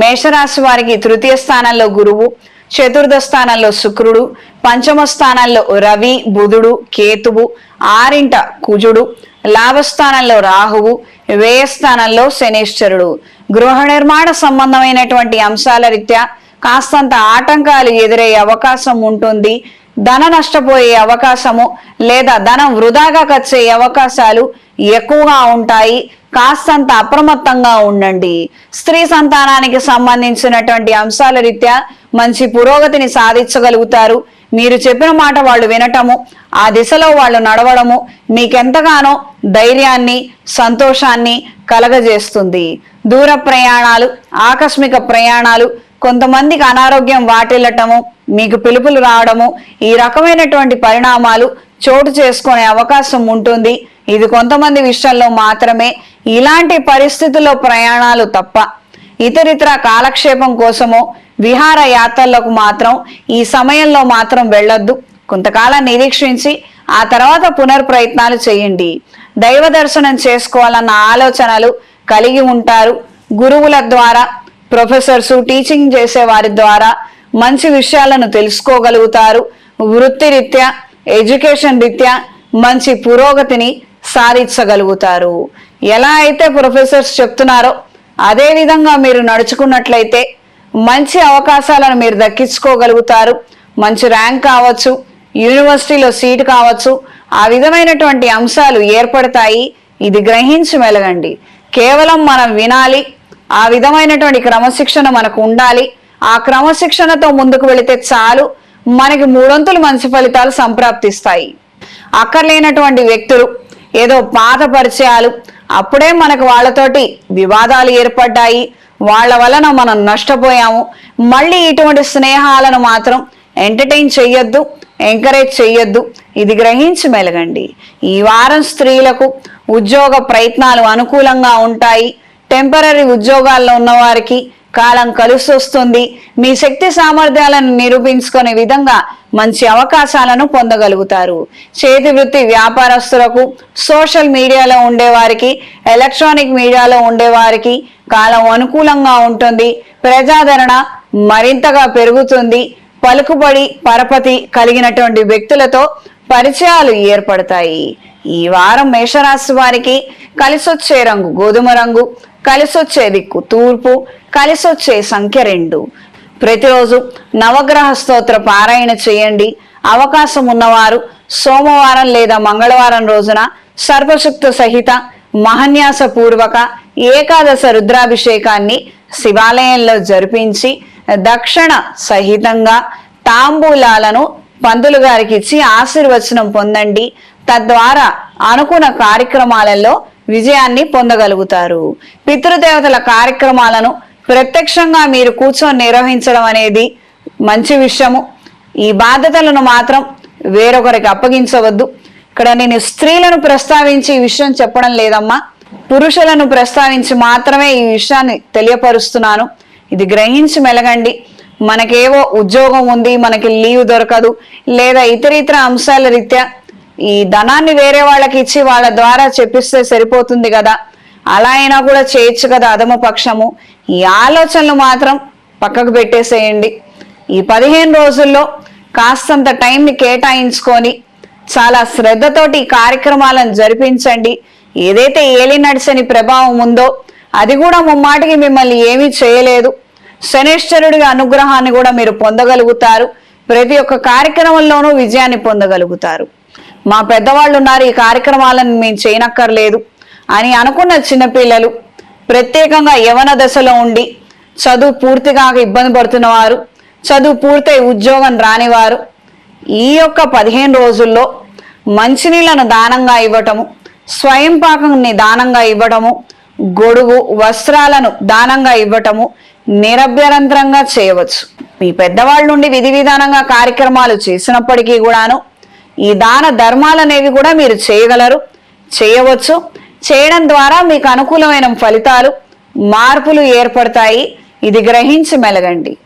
మేషరాశి వారికి తృతీయ స్థానంలో గురువు చతుర్థ స్థానంలో శుక్రుడు పంచమ స్థానంలో రవి బుధుడు కేతువు ఆరింట కుజుడు లాభస్థానంలో రాహువు వ్యయ స్థానంలో శనేశ్వరుడు. గృహ నిర్మాణ సంబంధమైనటువంటి అంశాల రీత్యా కాస్తంత ఆటంకాలు ఎదురయ్యే అవకాశం ఉంటుంది. ధన నష్టపోయే అవకాశము లేదా ధనం వృధాగా ఖర్చయ్యే అవకాశాలు ఎక్కువగా ఉంటాయి. కాస్తంత అప్రమత్తంగా ఉండండి. స్త్రీ సంతానానికి సంబంధించినటువంటి అంశాల రీత్యా మంచి పురోగతిని సాధించగలుగుతారు. మీరు చెప్పిన మాట వాళ్ళు వినటము ఆ దిశలో వాళ్ళు నడవడము మీకెంతగానో ధైర్యాన్ని సంతోషాన్ని కలగజేస్తుంది. దూర ప్రయాణాలు ఆకస్మిక ప్రయాణాలు కొంతమందికి అనారోగ్యం వాటిల్లటము మీకు పిలుపులు రావడము ఈ రకమైనటువంటి పరిణామాలు చోటు చేసుకునే అవకాశం ఉంటుంది. ఇది కొంతమంది విషయంలో మాత్రమే ఇలాంటి పరిస్థితుల్లో ప్రయాణాలు తప్ప. ఇతరితర కాలక్షేపం కోసమో విహార యాత్రలకు మాత్రం ఈ సమయంలో మాత్రం వెళ్ళొద్దు. కొంతకాలం నిరీక్షించి ఆ తర్వాత పునర్ప్రయత్నాలు చేయండి. దైవ దర్శనం చేసుకోవాలన్న ఆలోచనలు కలిగి ఉంటారు. గురువుల ద్వారా ప్రొఫెసర్సు టీచింగ్ చేసే వారి ద్వారా మంచి విషయాలను తెలుసుకోగలుగుతారు. వృత్తిరీత్యా ఎడ్యుకేషన్ రీత్యా మంచి పురోగతిని సాధించగలుగుతారు. ఎలా అయితే ప్రొఫెసర్స్ చెప్తున్నారో అదే విధంగా మీరు నడుచుకున్నట్లయితే మంచి అవకాశాలను మీరు దక్కించుకోగలుగుతారు. మంచి ర్యాంక్ కావచ్చు యూనివర్సిటీలో సీట్ కావచ్చు ఆ విధమైనటువంటి అంశాలు ఏర్పడతాయి. ఇది గ్రహించి మెలగండి. కేవలం మనం వినాలి ఆ విధమైనటువంటి క్రమశిక్షణ మనకు ఉండాలి. ఆ క్రమశిక్షణతో ముందుకు వెళితే చాలు మనకి మూడొంతులు మంచి ఫలితాలు సంప్రాప్తిస్తాయి. అక్కర్లేనటువంటి వ్యక్తులు ఏదో పాత పరిచయాలు. అప్పుడే మనకు వాళ్ళతోటి వివాదాలు ఏర్పడ్డాయి. వాళ్ళ వలన మనం నష్టపోయాము. మళ్ళీ ఇటువంటి స్నేహాలను మాత్రం ఎంటర్టైన్ చెయ్యొద్దు ఎంకరేజ్ చెయ్యొద్దు. ఇది గ్రహించి మెలగండి. ఈ వారం స్త్రీలకు ఉద్యోగ ప్రయత్నాలు అనుకూలంగా ఉంటాయి. టెంపరీ ఉద్యోగాల్లో ఉన్నవారికి కాలం కలిసి వస్తుంది మీ శక్తి సామర్థ్యాలను నిరూపించుకునే విధంగా మంచి అవకాశాలను పొందగలుగుతారు. చేతి వృత్తి వ్యాపారస్తులకు సోషల్ మీడియాలో ఉండేవారికి ఎలక్ట్రానిక్ మీడియాలో ఉండేవారికి కాలం అనుకూలంగా ఉంటుంది. ప్రజాదరణ మరింతగా పెరుగుతుంది. పలుకుబడి పరపతి కలిగినటువంటి వ్యక్తులతో పరిచయాలు ఏర్పడతాయి. ఈ వారం మేషరాశి వారికి కలిసొచ్చే రంగు గోధుమ రంగు కలిసొచ్చే దిక్కు తూర్పు కలిసొచ్చే సంఖ్య రెండు. ప్రతిరోజు నవగ్రహ స్తోత్ర పారాయణ చేయండి. అవకాశం ఉన్నవారు సోమవారం లేదా మంగళవారం రోజున సర్వశక్త సహిత మహన్యాస పూర్వక ఏకాదశ రుద్రాభిషేకాన్ని శివాలయంలో జరిపించి దక్షిణ సహితంగా తాంబూలాలను పందులు గారికి ఇచ్చి ఆశీర్వచనం పొందండి. తద్వారా అనుకున్న కార్యక్రమాలలో విజయాన్ని పొందగలుగుతారు. పితృదేవతల కార్యక్రమాలను ప్రత్యక్షంగా మీరు కూర్చొని నిర్వహించడం అనేది మంచి విషయము. ఈ బాధ్యతలను మాత్రం వేరొకరికి అప్పగించవద్దు. ఇక్కడ నేను స్త్రీలను ప్రస్తావించి ఈ విషయం చెప్పడం లేదమ్మా. పురుషులను ప్రస్తావించి మాత్రమే ఈ విషయాన్ని తెలియపరుస్తున్నాను. ఇది గ్రహించి మెలగండి. మనకేవో ఉద్యోగం ఉంది మనకి లీవ్ దొరకదు లేదా ఇతర ఇతర అంశాల రీత్యా ఈ ధనాన్ని వేరే వాళ్ళకి ఇచ్చి వాళ్ళ ద్వారా చెప్పిస్తే సరిపోతుంది కదా. అలా అయినా కూడా చేయొచ్చు కదా అధమ పక్షము. ఈ ఆలోచనలు మాత్రం పక్కకు పెట్టేసేయండి. ఈ పదిహేను రోజుల్లో కాస్తంత టైంని కేటాయించుకొని చాలా శ్రద్ధతోటి ఈ కార్యక్రమాలను జరిపించండి. ఏదైతే ఏలి నడిచని ప్రభావం ఉందో అది కూడా ముమ్మాటికి మిమ్మల్ని ఏమీ చేయలేదు. శనేశ్వరుడి అనుగ్రహాన్ని కూడా మీరు పొందగలుగుతారు. ప్రతి ఒక్క కార్యక్రమంలోనూ విజయాన్ని పొందగలుగుతారు. మా పెద్దవాళ్ళు ఉన్నారు ఈ కార్యక్రమాలను మేము చేయనక్కర్లేదు. అని అనుకున్న చిన్నపిల్లలు ప్రత్యేకంగా యవన దశలో ఉండి చదువు పూర్తిగా ఇబ్బంది పడుతున్న వారు చదువు పూర్తయి ఉద్యోగం రానివారు ఈ యొక్క పదిహేను రోజుల్లో మంచినీళ్ళను దానంగా ఇవ్వటము స్వయం పాకంని దానంగా ఇవ్వటము గొడుగు వస్త్రాలను దానంగా ఇవ్వటము నిరభ్యరంతరంగా చేయవచ్చు. మీ పెద్దవాళ్ళ నుండి విధి విధానంగా కార్యక్రమాలు చేసినప్పటికీ కూడాను ఈ దాన ధర్మాలు అనేవి కూడా మీరు చేయగలరు చేయవచ్చు. చేయడం ద్వారా మీకు అనుకూలమైన ఫలితాలు మార్పులు ఏర్పడతాయి. ఇది గ్రహించి మెలగండి.